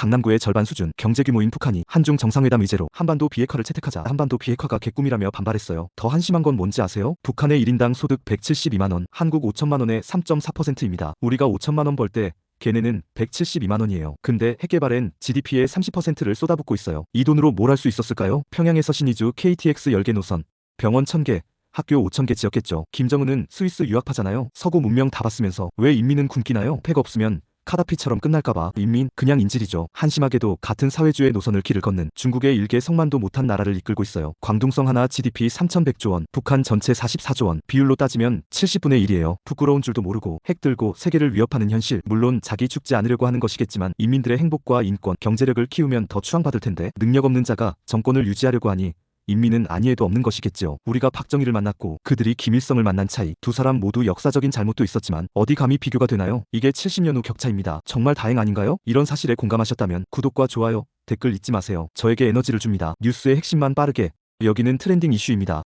강남구의 절반 수준 경제 규모인 북한이 한중 정상회담 의제로 한반도 비핵화를 채택하자 한반도 비핵화가 개꿈이라며 반발했어요. 더 한심한 건 뭔지 아세요? 북한의 1인당 소득 172만 원, 한국 5천만 원의 3.4%입니다. 우리가 5천만 원 벌 때 걔네는 172만 원이에요. 근데 핵개발엔 GDP의 30%를 쏟아붓고 있어요. 이 돈으로 뭘 할 수 있었을까요? 평양에서 신의주 KTX 10개 노선, 병원 1000개, 학교 5,000개 지었겠죠. 김정은은 스위스 유학파잖아요. 서구 문명 다 봤으면서 왜 인민은 굶기나요? 팩 없으면 카다피처럼 끝날까봐 인민 그냥 인질이죠. 한심하게도 같은 사회주의 노선을 길을 걷는 중국의 일개 성만도 못한 나라를 이끌고 있어요. 광둥성 하나 GDP 3,100조 원, 북한 전체 44조 원, 비율로 따지면 70분의 1이에요. 부끄러운 줄도 모르고 핵 들고 세계를 위협하는 현실. 물론 자기 죽지 않으려고 하는 것이겠지만 인민들의 행복과 인권, 경제력을 키우면 더 추앙받을 텐데 능력 없는 자가 정권을 유지하려고 하니 인민은 아니에도 없는 것이겠지요. 우리가 박정희를 만났고 그들이 김일성을 만난 차이. 두 사람 모두 역사적인 잘못도 있었지만 어디 감히 비교가 되나요? 이게 70년 후 격차입니다. 정말 다행 아닌가요? 이런 사실에 공감하셨다면 구독과 좋아요, 댓글 잊지 마세요. 저에게 에너지를 줍니다. 뉴스의 핵심만 빠르게. 여기는 트렌딩 이슈입니다.